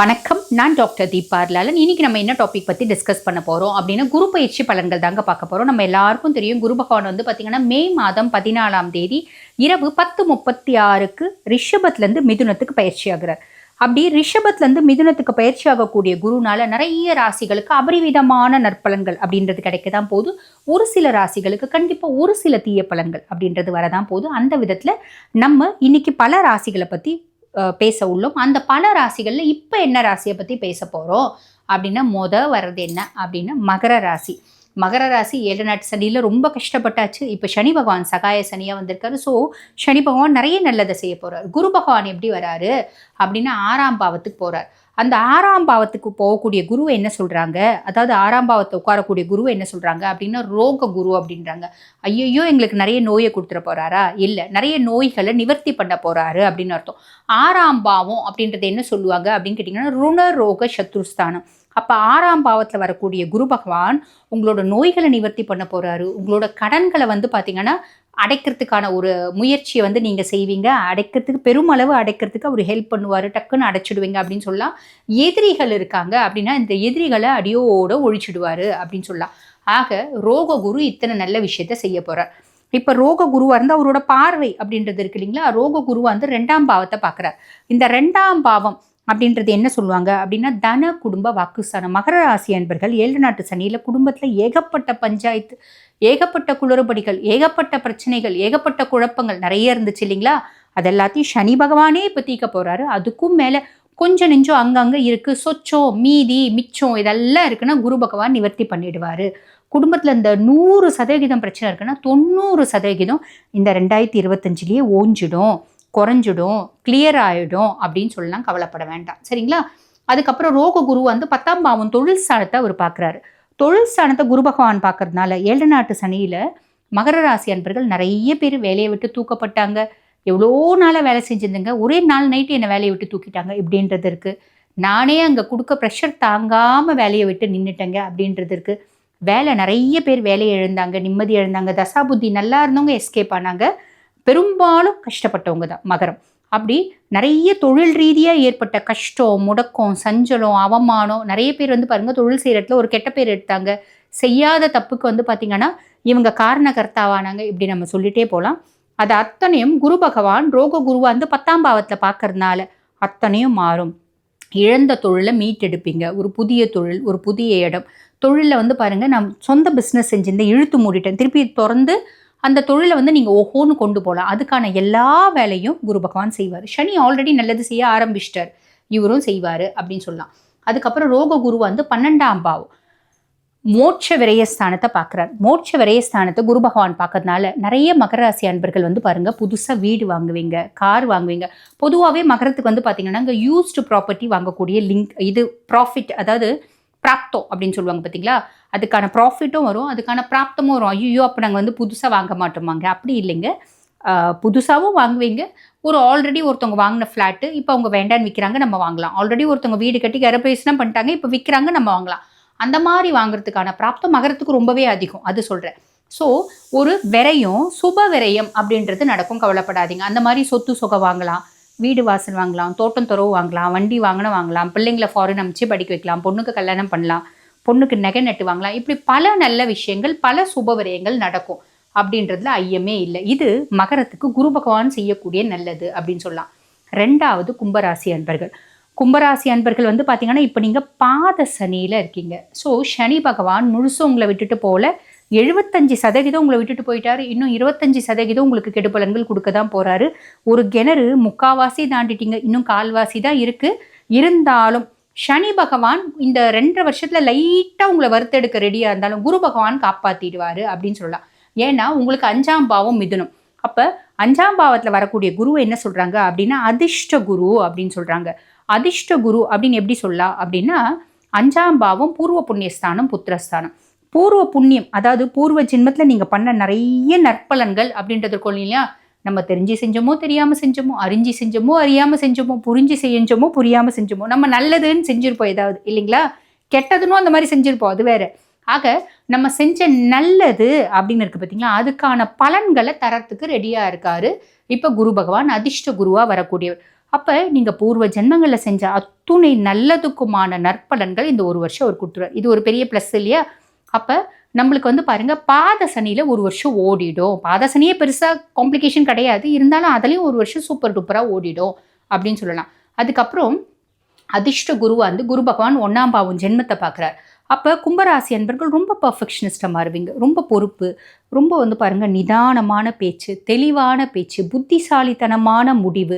வணக்கம். நான் டாக்டர் தீபார்லாலன் லாலன் இன்னைக்கு நம்ம என்ன டாபிக் பற்றி டிஸ்கஸ் பண்ண போகிறோம் அப்படின்னா குரு பயிற்சி பலன்கள் தாங்க பார்க்க போகிறோம் நம்ம எல்லாருக்கும் தெரியும் குரு பகவான் வந்து பார்த்திங்கன்னா மே மாதம் பதினாலாம் தேதி இரவு பத்து முப்பத்தி ஆறுக்கு ரிஷபத்துலேருந்து மிதுனத்துக்கு பயிற்சி ஆகிறார். அப்படி ரிஷபத்துலேருந்து மிதுனத்துக்கு பயிற்சி ஆகக்கூடிய குருனால நிறைய ராசிகளுக்கு அபரிவிதமான நற்பலன்கள் அப்படின்றது கிடைக்க தான் போது ஒரு சில ராசிகளுக்கு கண்டிப்பாக ஒரு சில தீய பலன்கள் அப்படின்றது வரதான் போது அந்த விதத்தில் நம்ம இன்னைக்கு பல ராசிகளை பற்றி பேச உள்ளோம். அந்த பல ராசிகளில் இப்போ என்ன ராசியை பற்றி பேச போகிறோம் அப்படின்னா மொத வர்றது என்ன? அப்படின்னா மகர ராசி. மகர ராசி ஏழு நாட்டு சனியில் ரொம்ப கஷ்டப்பட்டாச்சு. இப்போ சனி பகவான் சகாய சனியாக வந்திருக்காரு. ஸோ சனி பகவான் நிறைய நல்லதை செய்ய போகிறார் குரு பகவான் எப்படி வராரு? அப்படின்னா ஆறாம் பாவத்துக்கு போகிறார் அந்த ஆறாம் பாவத்துக்கு போகக்கூடிய குரு என்ன சொல்கிறாங்க அதாவது ஆறாம் பாவத்தை உட்காரக்கூடிய குரு என்ன சொல்கிறாங்க அப்படின்னா ரோக குரு அப்படின்றாங்க. ஐயையோ எங்களுக்கு நிறைய நோயை கொடுத்துட போகிறாரா இல்லை நிறைய நோய்களை நிவர்த்தி பண்ண போகிறாரு அப்படின்னு அர்த்தம். ஆறாம் பாவம் அப்படின்றது என்ன சொல்லுவாங்க அப்படின்னு கேட்டிங்கன்னா ருண ரோக சத்ருஸ்தானம். அப்போ ஆறாம் பாவத்தில் வரக்கூடிய குரு பகவான் உங்களோட நோய்களை நிவர்த்தி பண்ண போகிறாரு உங்களோட கடன்களை வந்து பார்த்தீங்கன்னா அடைக்கிறதுக்கான ஒரு முயற்சியை வந்து நீங்கள் செய்வீங்க. அடைக்கிறதுக்கு பெருமளவு அடைக்கிறதுக்கு அவர் ஹெல்ப் பண்ணுவார். டக்குன்னு அடைச்சிடுவீங்க அப்படின்னு சொல்லலாம் எதிரிகள் இருக்காங்க அப்படின்னா இந்த எதிரிகளை அடியோட ஒழிச்சிடுவார் அப்படின்னு சொல்லலாம் ஆக ரோக குரு இத்தனை நல்ல விஷயத்த செய்ய போகிறார் இப்போ ரோக குருவாக இருந்தால் அவரோட பார்வை அப்படின்றது இருக்கு இல்லைங்களா? ரோக குருவாக வந்து ரெண்டாம் பாவத்தை பார்க்குறார் இந்த ரெண்டாம் பாவம் அப்படின்றது என்ன சொல்லுவாங்க? அப்படின்னா தன குடும்ப வாக்குஸ்தானம். மகர ராசி அன்பர்கள் ஏழு நாட்டு சனியில் குடும்பத்தில் ஏகப்பட்ட பஞ்சாயத்து ஏகப்பட்ட குளறுபடிகள் ஏகப்பட்ட பிரச்சனைகள் ஏகப்பட்ட குழப்பங்கள் நிறைய இருந்துச்சு இல்லைங்களா? அது எல்லாத்தையும் சனி பகவானே இப்போ தீக்க போகிறாரு அதுக்கும் மேலே கொஞ்சம் நெஞ்சம் அங்கங்கே இருக்குது சொச்சம் மீதி மிச்சம் இதெல்லாம் இருக்குன்னா குரு பகவான் நிவர்த்தி பண்ணிடுவார். குடும்பத்தில் இந்த நூறு சதவிகிதம் பிரச்சனை இருக்குன்னா தொண்ணூறு சதவிகிதம் இந்த ரெண்டாயிரத்தி இருபத்தஞ்சிலேயே ஓஞ்சிடும். குறைஞ்சிடும் கிளியர் ஆகிடும் அப்படின்னு சொல்லலாம் கவலைப்பட வேண்டாம். சரிங்களா? அதுக்கப்புறம் ரோக குரு வந்து பத்தாம் பாவம் தொழில் ஸ்தானத்தை அவர் பார்க்குறாரு. தொழில் ஸ்தானத்தை குரு பகவான் பார்க்கறதுனால ஏழு நாட்டு சனியில் மகர ராசி அன்பர்கள் நிறைய பேர் வேலையை விட்டு தூக்கப்பட்டாங்க. எவ்வளோ நாளாக வேலை செஞ்சிருந்தேங்க? ஒரே நாள் நைட்டு என்னை வேலையை விட்டு தூக்கிட்டாங்க இப்படின்றது இருக்குது நானே அங்கே கொடுக்க ப்ரெஷர் தாங்காமல் வேலையை விட்டு நின்றுட்டேங்க அப்படின்றது இருக்குது வேலை நிறைய பேர் வேலையை இழந்தாங்க நிம்மதி இழந்தாங்க தசாபுத்தி நல்லா இருந்தவங்க எஸ்கேப் ஆனாங்க. பெரும்பாலும் கஷ்டப்பட்டவங்க தான் மகரம். அப்படி நிறைய தொழில் ரீதியாக ஏற்பட்ட கஷ்டம் முடக்கம் சஞ்சலம் அவமானம் நிறைய பேர் வந்து பாருங்கள் தொழில் செய்கிற இடத்துல ஒரு கெட்ட பேர் எடுத்தாங்க. செய்யாத தப்புக்கு வந்து பார்த்திங்கன்னா இவங்க காரணகர்த்தாவானாங்க இப்படி நம்ம சொல்லிட்டே போகலாம் அது அத்தனையும் குரு பகவான் ரோக குருவா வந்து பத்தாம் பாவத்தில் பார்க்கறதுனால அத்தனையும் மாறும். இழந்த தொழிலை மீட்டெடுப்பீங்க. ஒரு புதிய தொழில் ஒரு புதிய இடம். தொழிலில் வந்து பாருங்கள் நான் சொந்த பிஸ்னஸ் செஞ்சிருந்தேன் இழுத்து மூடிட்டேன். திருப்பி திறந்து அந்த தொழிலை வந்து நீங்கள் ஓஹோன்னு கொண்டு போகலாம் அதுக்கான எல்லா வேலையும் குரு பகவான் செய்வார். சனி ஆல்ரெடி நல்லது செய்ய ஆரம்பிச்சிட்டார். இவரும் செய்வார் அப்படின்னு சொல்லலாம். அதுக்கப்புறம் ரோக குரு வந்து பன்னெண்டாம் பாவம். மோட்ச விரயஸ்தானத்தை பார்க்குறார். மோட்ச விரயஸ்தானத்தை குரு பகவான் பார்க்கறதுனால நிறைய மகர ராசி அன்பர்கள் வந்து பாருங்கள் புதுசாக வீடு வாங்குவீங்க கார் வாங்குவீங்க. பொதுவாகவே மகரத்துக்கு வந்து பார்த்தீங்கன்னா இங்கே யூஸ்டு ப்ராப்பர்ட்டி வாங்கக்கூடிய லிங்க் இது ப்ராஃபிட் அதாவது பிராப்தம் அப்படின்னு சொல்லுவாங்க பார்த்தீங்களா அதுக்கான ப்ராஃபிட்டும் வரும் அதுக்கான பிராப்தமும் வரும். ஐயோ அப்போ நாங்கள் வந்து புதுசாக வாங்க மாட்டோமாங்க. அப்படி இல்லைங்க. புதுசாகவும் வாங்குவீங்க. ஒரு ஆல்ரெடி ஒருத்தவங்க வாங்கின ஃப்ளாட்டு இப்போ அவங்க வேண்டான்னு விற்கிறாங்க நம்ம வாங்கலாம். ஆல்ரெடி ஒருத்தவங்க வீடு கட்டி கரப்பேசுனா பண்ணிட்டாங்க இப்போ விற்கிறாங்க நம்ம வாங்கலாம். அந்த மாதிரி வாங்குறதுக்கான பிராப்தம் மகரத்துக்கு ரொம்பவே அதிகம். அது சொல்கிறேன் ஸோ ஒரு விரயம் சுப விரயம் அப்படின்றது நடக்கும். கவலைப்படாதீங்க. அந்த மாதிரி சொத்து சொகை வாங்கலாம். வீடு வாசல் வாங்கலாம் தோட்டம் துறவு வாங்கலாம் வண்டி வாங்கின வாங்கலாம் பிள்ளைங்களை ஃபாரின் அமைச்சு படிக்க வைக்கலாம் பொண்ணுக்கு கல்யாணம் பண்ணலாம் பொண்ணுக்கு நகை நட்டு வாங்கலாம். இப்படி பல நல்ல விஷயங்கள் பல சுபவிரயங்கள் நடக்கும் அப்படின்றதுல ஐயமே இல்லை. இது மகரத்துக்கு குரு பகவான் செய்யக்கூடிய நல்லது அப்படின்னு சொல்லலாம். ரெண்டாவது கும்பராசி அன்பர்கள். கும்பராசி அன்பர்கள் வந்து பார்த்தீங்கன்னா இப்போ நீங்கள் பாத சனியில் இருக்கீங்க. ஸோ சனி பகவான் முழுசும் உங்களை விட்டுட்டு போல எழுபத்தஞ்சு சதவீதம் உங்களை விட்டுட்டு போயிட்டாரு. இன்னும் இருபத்தஞ்சு சதவீதம் உங்களுக்கு கெடுபலன்கள் கொடுக்க தான் போகிறாரு ஒரு கிணறு முக்காவாசி தாண்டிட்டீங்க. இன்னும் கால்வாசி தான் இருக்குது இருந்தாலும் சனி பகவான் இந்த ரெண்டரை வருஷத்தில் லைட்டாக உங்களை வறுத்தெடுக்க ரெடியாக இருந்தாலும் குரு பகவான் காப்பாற்றிடுவார் அப்படின்னு சொல்லலாம். ஏன்னா உங்களுக்கு அஞ்சாம் பாவம் மிதுனம். அப்போ அஞ்சாம் பாவத்தில் வரக்கூடிய குரு என்ன சொல்கிறாங்க அப்படின்னா அதிர்ஷ்ட குரு அப்படின்னு சொல்கிறாங்க அதிர்ஷ்ட குரு அப்படின்னு எப்படி சொல்லலாம் அப்படின்னா அஞ்சாம் பாவம் பூர்வ புண்ணியஸ்தானம் புத்திரஸ்தானம். பூர்வ புண்ணியம் அதாவது பூர்வ ஜென்மத்தில் நீங்கள் பண்ண நிறைய நற்பலன்கள் அப்படின்றது இருக்கும் இல்லையா? நம்ம தெரிஞ்சு செஞ்சோமோ தெரியாமல் செஞ்சோமோ அறிஞ்சு செஞ்சோமோ அறியாமல் செஞ்சோமோ புரிஞ்சு செஞ்சோமோ புரியாமல் செஞ்சோமோ நம்ம நல்லதுன்னு செஞ்சுருப்போம் ஏதாவது இல்லைங்களா? கெட்டதுன்னு அந்த மாதிரி செஞ்சுருப்போம் அது வேற. ஆக நம்ம செஞ்ச நல்லது அப்படின்னு இருக்கு பார்த்தீங்களா அதுக்கான பலன்களை தரத்துக்கு ரெடியாக இருக்காரு. இப்போ குரு பகவான் அதிர்ஷ்ட குருவாக வரக்கூடியவர். அப்போ நீங்கள் பூர்வ ஜென்மங்களில் செஞ்ச அத்துணை நல்லதுக்குமான நற்பலன்கள் இந்த ஒரு வருஷம் அவர் கொடுத்துருவார். இது ஒரு பெரிய ப்ளஸ் இல்லையா? அப்போ நம்மளுக்கு வந்து பாருங்கள் பாத சனியில் ஒரு வருஷம் ஓடிடும். பாத சனியே பெருசாக காம்ப்ளிகேஷன் கிடையாது. இருந்தாலும் அதுலேயும் ஒரு வருஷம் சூப்பர் டூப்பராக ஓடிடும் அப்படின்னு சொல்லலாம். அதுக்கப்புறம் அதிர்ஷ்ட குருவா வந்து குரு பகவான் ஒன்றாம் பாவம் ஜென்மத்தை பார்க்குறார். அப்போ கும்பராசி அன்பர்கள் ரொம்ப பர்ஃபெக்ஷனிஸ்டாக மாறுவீங்க. ரொம்ப பொறுப்பு ரொம்ப வந்து பாருங்கள் நிதானமான பேச்சு தெளிவான பேச்சு புத்திசாலித்தனமான முடிவு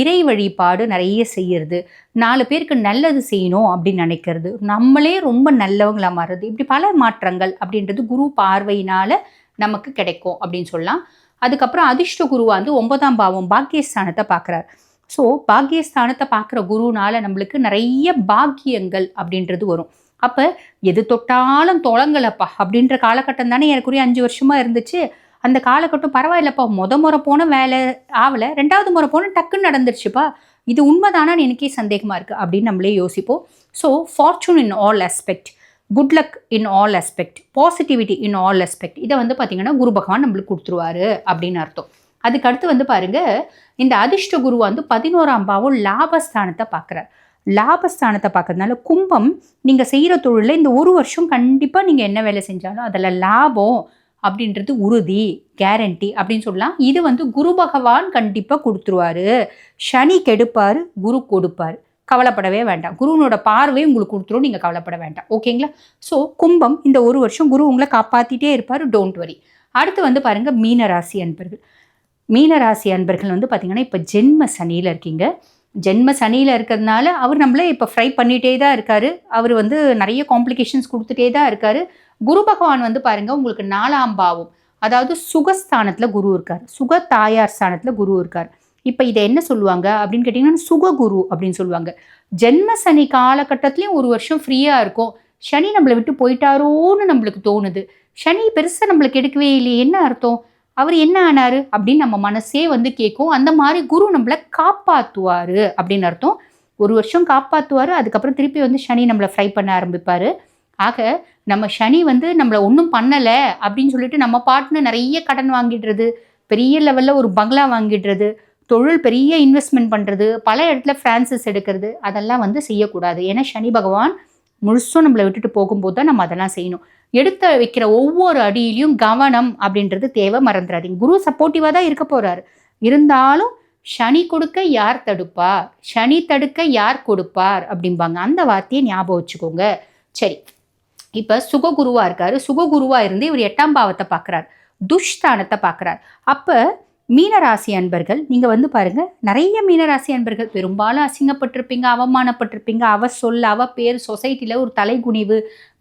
இறை வழிபாடு நிறைய செய்யறது நாலு பேருக்கு நல்லது செய்யணும் அப்படின்னு நினைக்கிறது நம்மளே ரொம்ப நல்லவங்களாக மாறுறது இப்படி பல மாற்றங்கள் அப்படின்றது குரு பார்வையினால் நமக்கு கிடைக்கும் அப்படின்னு சொல்லலாம். அதுக்கப்புறம் அதிர்ஷ்ட குருவா வந்து ஒன்பதாம் பாவம் பாக்கியஸ்தானத்தை பார்க்குறாரு. ஸோ பாக்கியஸ்தானத்தை பார்க்குற குருனால நம்மளுக்கு நிறைய பாக்கியங்கள் அப்படின்றது வரும். அப்போ எது தொட்டாலும் தொடங்கலப்பா அப்படின்ற காலகட்டம் தானே எனக்குரிய அஞ்சு வருஷமாக இருந்துச்சு. அந்த காலகட்டம் பரவாயில்லப்பா. முத முறை போன வேலை ஆகலை ரெண்டாவது முறை போன டக்குன்னு நடந்துருச்சுப்பா. இது உண்மைதானான்னு எனக்கே சந்தேகமாக இருக்குது அப்படின்னு நம்மளே யோசிப்போம். So fortune in all aspect good luck in all aspect positivity in all aspect. இதை வந்து பார்த்திங்கன்னா குரு பகவான் நம்மளுக்கு கொடுத்துருவாரு அப்படின்னு அர்த்தம். அதுக்கு அடுத்து வந்து பாருங்க இந்த அதிர்ஷ்ட குரு வந்து பதினோராம் பாவம் லாபஸ்தானத்தை பார்க்குறார். லாபஸ்தானத்தை பார்க்கறதுனால கும்பம் நீங்கள் செய்கிற தொழிலில் இந்த ஒரு வருஷம் கண்டிப்பாக நீங்கள் என்ன வேலை செஞ்சாலும் அதில் லாபம் அப்படின்றது உறுதி கேரண்டி அப்படின்னு சொல்லலாம். இது வந்து குரு பகவான் கண்டிப்பாக கொடுத்துருவாரு. சனி கெடுப்பார் குரு கொடுப்பார். கவலைப்படவே வேண்டாம். குருவனோட பார்வை உங்களுக்கு கொடுத்துரும் நீங்கள் கவலைப்பட வேண்டாம். ஓகேங்களா ஸோ கும்பம் இந்த ஒரு வருஷம் குரு உங்களை காப்பாற்றிட்டே இருப்பார் டோன்ட் வரி அடுத்து வந்து பாருங்கள் மீனராசி அன்பர்கள். மீனராசி அன்பர்கள் வந்து பார்த்திங்கன்னா இப்போ ஜென்ம சனியில் இருக்கீங்க. ஜென்ம சனியில் இருக்கிறதுனால அவர் நம்மளை இப்போ ஃப்ரை பண்ணிகிட்டே தான் இருக்காரு. அவர் வந்து நிறைய காம்ப்ளிகேஷன்ஸ் கொடுத்துட்டே தான் இருக்காரு. குரு பகவான் வந்து பாருங்கள் உங்களுக்கு நாலாம் பாவம். அதாவது சுகஸ்தானத்தில் குரு இருக்கார். சுக தாயார் ஸ்தானத்தில் குரு இருக்கார். இப்போ இதை என்ன சொல்லுவாங்க அப்படின்னு கேட்டிங்கன்னா சுககுரு அப்படின்னு சொல்லுவாங்க. ஜென்ம சனி காலகட்டத்துலேயும் ஒரு வருஷம் ஃப்ரீயாக இருக்கும். சனி நம்மளை விட்டு போயிட்டாரோன்னு நம்மளுக்கு தோணுது. சனி பெருசாக நம்மளுக்கு எடுக்கவே இல்லையே என்ன அர்த்தம்? அவர் என்ன ஆனாரு? அப்படின்னு நம்ம மனசே வந்து கேட்கும் அந்த மாதிரி குரு நம்மளை காப்பாற்றுவார் அப்படின்னு அர்த்தம். ஒரு வருஷம் காப்பாற்றுவார் அதுக்கப்புறம் திருப்பி வந்து சனி நம்மளை ஃப்ரை பண்ண ஆரம்பிப்பார். ஆக நம்ம சனி வந்து நம்மளை ஒன்றும் பண்ணலை அப்படின்னு சொல்லிட்டு நம்ம பாட்டுன்னு நிறைய கடன் வாங்கிடுறது பெரிய லெவலில் ஒரு பங்களா வாங்கிடுறது தொழில் பெரிய இன்வெஸ்ட்மெண்ட் பண்ணுறது பல இடத்துல ஃப்ரான்சஸ் எடுக்கிறது அதெல்லாம் வந்து செய்யக்கூடாது. ஏன்னா சனி பகவான் முழுசும் நம்மளை விட்டுட்டு போகும்போது தான் நம்ம அதெல்லாம் செய்யணும். எடுத்து வைக்கிற ஒவ்வொரு அடியிலையும் கவனம் அப்படின்றது தேவை மறந்துடாதீங்க குரு சப்போர்ட்டிவாக தான் இருக்க போகிறாரு இருந்தாலும் சனி கொடுக்க யார் தடுப்பார் சனி தடுக்க யார் கொடுப்பார் அப்படிம்பாங்க. அந்த வார்த்தையை ஞாபகம் வச்சுக்கோங்க. சரி. இப்போ சுககுருவாக இருக்காரு. சுககுருவாக இருந்து இவர் எட்டாம் பாவத்தை பார்க்குறார். துஷ்தானத்தை பார்க்குறார். அப்போ மீனராசி அன்பர்கள் நீங்கள் வந்து பாருங்க நிறைய மீனராசி அன்பர்கள். பெரும்பாலும் அசிங்கப்பட்டிருப்பீங்க அவமானப்பட்டிருப்பீங்க அவ சொல் அவ பேர் சொசைட்டியில் ஒரு தலைகுனிவு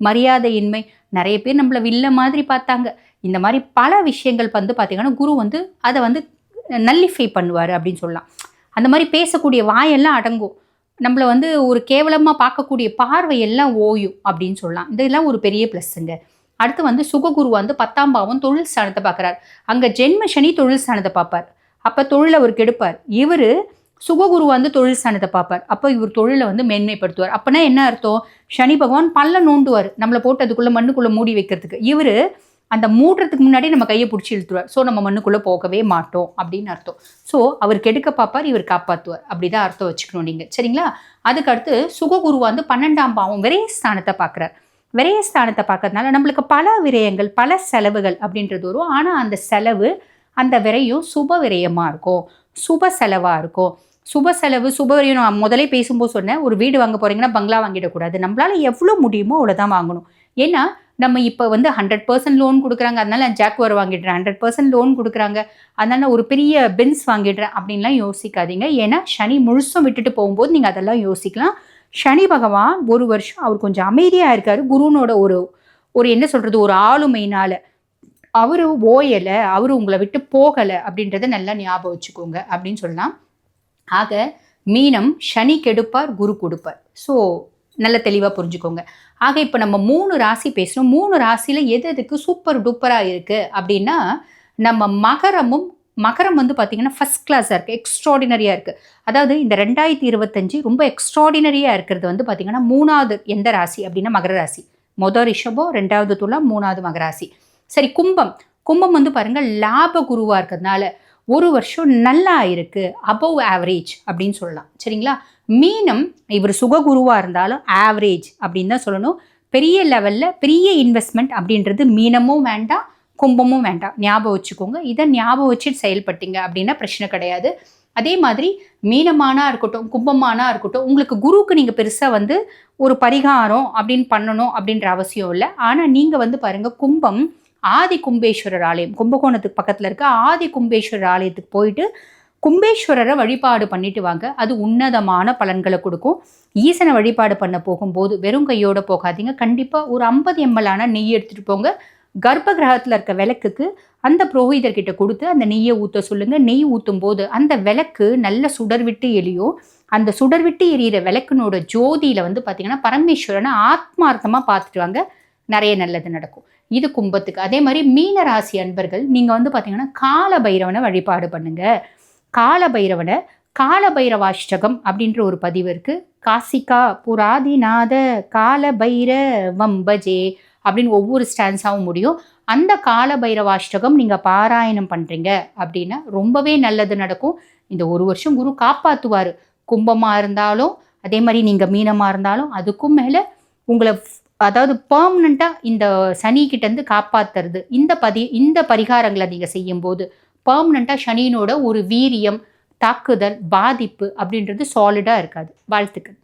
மரியாதையின்மை. நிறைய பேர் நம்மளை வில்ல மாதிரி பார்த்தாங்க. இந்த மாதிரி பல விஷயங்கள் வந்து பார்த்திங்கன்னா குரு வந்து அதை வந்து நல்லிஃபை பண்ணுவார் அப்படின்னு சொல்லலாம். அந்த மாதிரி பேசக்கூடிய வாயெல்லாம் அடங்கும். நம்மளை வந்து ஒரு கேவலமாக பார்க்கக்கூடிய பார்வையெல்லாம் ஓயும் அப்படின்னு சொல்லலாம். இதெல்லாம் ஒரு பெரிய ப்ளஸ்ஸுங்க அடுத்து வந்து சுககுரு வந்து பத்தாம் பாவம் தொழில் ஸ்தானத்தை பார்க்குறார். அங்கே ஜென்ம சனி தொழில் ஸ்தானத்தை பார்ப்பார். அப்போ தொழில் அவர் கெடுப்பார் இவர் சுககுரு வந்து தொழில் ஸ்தானத்தை பார்ப்பார். அப்போ இவர் தொழிலை வந்து மேன்மைப்படுத்துவார். அப்போனா என்ன அர்த்தம்? சனி பகவான் பல்ல நோண்டுவார். நம்மளை போட்டு அதுக்குள்ளே மண்ணுக்குள்ளே மூடி வைக்கிறதுக்கு. இவர் அந்த மூடுறதுக்கு முன்னாடி நம்ம கையை பிடிச்சி இழுத்துருவார். ஸோ நம்ம மண்ணுக்குள்ளே போகவே மாட்டோம் அப்படின்னு அர்த்தம். ஸோ அவர் கெடுக்க பார்ப்பார் இவர் காப்பாற்றுவார் அப்படிதான் அர்த்தம் வச்சுக்கணும் நீங்கள் சரிங்களா? அதுக்கடுத்து சுககுரு வந்து பன்னெண்டாம் பாவம் விரயஸ்தானத்தை பார்க்குறார். விரயஸ்தானத்தை பார்க்கறதுனால நம்மளுக்கு பல விரயங்கள் பல செலவுகள் அப்படின்றது வரும். ஆனால் அந்த செலவு அந்த விரையும் சுப விரயமாக இருக்கும். சுப செலவாக இருக்கும். சுப செலவு சுப விரயம் நான் முதலே பேசும்போது சொன்னேன். ஒரு வீடு வாங்க போகிறீங்கன்னா பங்களா வாங்கிடக்கூடாது நம்மளால் எவ்வளோ முடியுமோ அவ்வளோதான் வாங்கணும். ஏன்னா நம்ம இப்போ வந்து ஹண்ட்ரட் பர்சன்ட் லோன் கொடுக்குறாங்க. அதனால நான் ஜாக்வர் வாங்கிடுறேன். ஹண்ட்ரட் பர்சன்ட் லோன் கொடுக்குறாங்க. அதனால ஒரு பெரிய பென்ஸ் வாங்கிடுறேன் அப்படின்லாம் யோசிக்காதீங்க. ஏன்னா சனி முழுசும் விட்டுட்டு போகும்போது நீங்கள் அதெல்லாம் யோசிக்கலாம். சனி பகவான் ஒரு வருஷம் அவர் கொஞ்சம் அமைதியாக இருக்கார். குருனோட ஒரு ஒரு என்ன சொல்கிறது ஒரு ஆளுமையினால். அவர் ஓயலை அவர் உங்களை விட்டு போகலை அப்படின்றத நல்லா ஞாபகம் வச்சுக்கோங்க அப்படின்னு சொல்லலாம். ஆக மீனம் சனி கெடுப்பார் குரு கொடுப்பார். ஸோ நல்ல தெளிவாக புரிஞ்சுக்கோங்க. ஆக இப்போ நம்ம மூணு ராசி பேசணும் மூணு ராசியில் எது எதுக்கு சூப்பர் டூப்பராக இருக்குது அப்படின்னா நம்ம மகரமும் மகரம் வந்து பார்த்திங்கன்னா ஃபஸ்ட் கிளாஸாக இருக்குது எக்ஸ்ட்ராடினரியாக இருக்குது அதாவது இந்த ரெண்டாயிரத்தி இருபத்தஞ்சு ரொம்ப எக்ஸ்ட்ராடினரியாக இருக்கிறது வந்து பார்த்திங்கன்னா மூணாவது எந்த ராசி அப்படின்னா மகர ராசி. மொதல் ரிஷபம் ரெண்டாவது துலாம் மூணாவது மகராசி சரி கும்பம். கும்பம் வந்து பாருங்கள் லாப குருவாக இருக்கிறதுனால ஒரு வருஷம் நல்லா இருக்குது அபவ் ஆவரேஜ் அப்படின்னு சொல்லலாம். சரிங்களா? மீனம் இவர் சுககுருவாக இருந்தாலும் ஆவரேஜ் அப்படின்னு தான் சொல்லணும். பெரிய லெவலில் பெரிய இன்வெஸ்ட்மெண்ட் அப்படின்றது மீனமும் வேண்டாம் கும்பமும் வேண்டாம். ஞாபகம் வச்சுக்கோங்க. இதை ஞாபகம் வச்சு செயல்பட்டீங்க அப்படின்னா பிரச்சனை கிடையாது. அதே மாதிரி மீனமானா இருக்கட்டும் கும்பமானா இருக்கட்டும் உங்களுக்கு குருவுக்கு நீங்கள் பெருசாக வந்து ஒரு பரிகாரம் அப்படின்னு பண்ணணும் அப்படின்ற அவசியம் இல்லை. ஆனால் நீங்கள் வந்து பாருங்கள் கும்பம் ஆதி கும்பேஸ்வரர் ஆலயம் கும்பகோணத்துக்கு பக்கத்தில் இருக்க ஆதி கும்பேஸ்வரர் ஆலயத்துக்கு போயிட்டு கும்பேஸ்வரரை வழிபாடு பண்ணிட்டு வாங்க. அது உன்னதமான பலன்களை கொடுக்கும். ஈசனை வழிபாடு பண்ண போகும்போது வெறும் கையோடு போகாதீங்க. கண்டிப்பாக ஒரு ஐம்பது எம்எல்லான நெய் எடுத்துகிட்டு போங்க. கர்ப்ப கிரகத்தில் இருக்க விளக்குக்கு அந்த புரோகிதர்கிட்ட கொடுத்து அந்த நெய்யை ஊற்ற சொல்லுங்க. நெய் ஊற்றும் போது அந்த விளக்கு நல்ல சுடர் விட்டு எரியும். அந்த சுடர் விட்டு எரியிற விளக்குனோட ஜோதியில வந்து பார்த்தீங்கன்னா பரமேஸ்வரனை ஆத்மார்த்தமாக பார்த்துட்டு வாங்க நிறைய நல்லது நடக்கும். இது கும்பத்துக்கு. அதே மாதிரி மீன ராசி அன்பர்கள் நீங்கள் வந்து பார்த்தீங்கன்னா கால பைரவனை வழிபாடு பண்ணுங்க. கால பைரவனை கால பைரவாஷ்டகம் அப்படின்ற ஒரு பதிவு இருக்குது காசிகா புராதிநாத கால பைர வம்பஜே அப்படின்னு ஒவ்வொரு ஸ்டான்ஸாகவும் முடியும். அந்த கால பைரவாஷ்டகம் நீங்கள் பாராயணம் பண்ணுறீங்க அப்படின்னா ரொம்பவே நல்லது நடக்கும். இந்த ஒரு வருஷம் குரு காப்பாற்றுவார் கும்பமாக இருந்தாலும் அதே மாதிரி நீங்கள் மீனமாக இருந்தாலும் அதுக்கும் மேலே உங்களை அதாவது பர்மனண்ட்டாக இந்த சனிக்கிட்டேருந்து காப்பாற்றுறது இந்த பதி இந்த பரிகாரங்களை நீங்கள் செய்யும்போது பர்மனண்ட்டாக சனியினோட ஒரு வீரியம் தாக்குதல் பாதிப்பு அப்படின்றது சாலிடாக இருக்காது. வாழ்த்துக்கள்.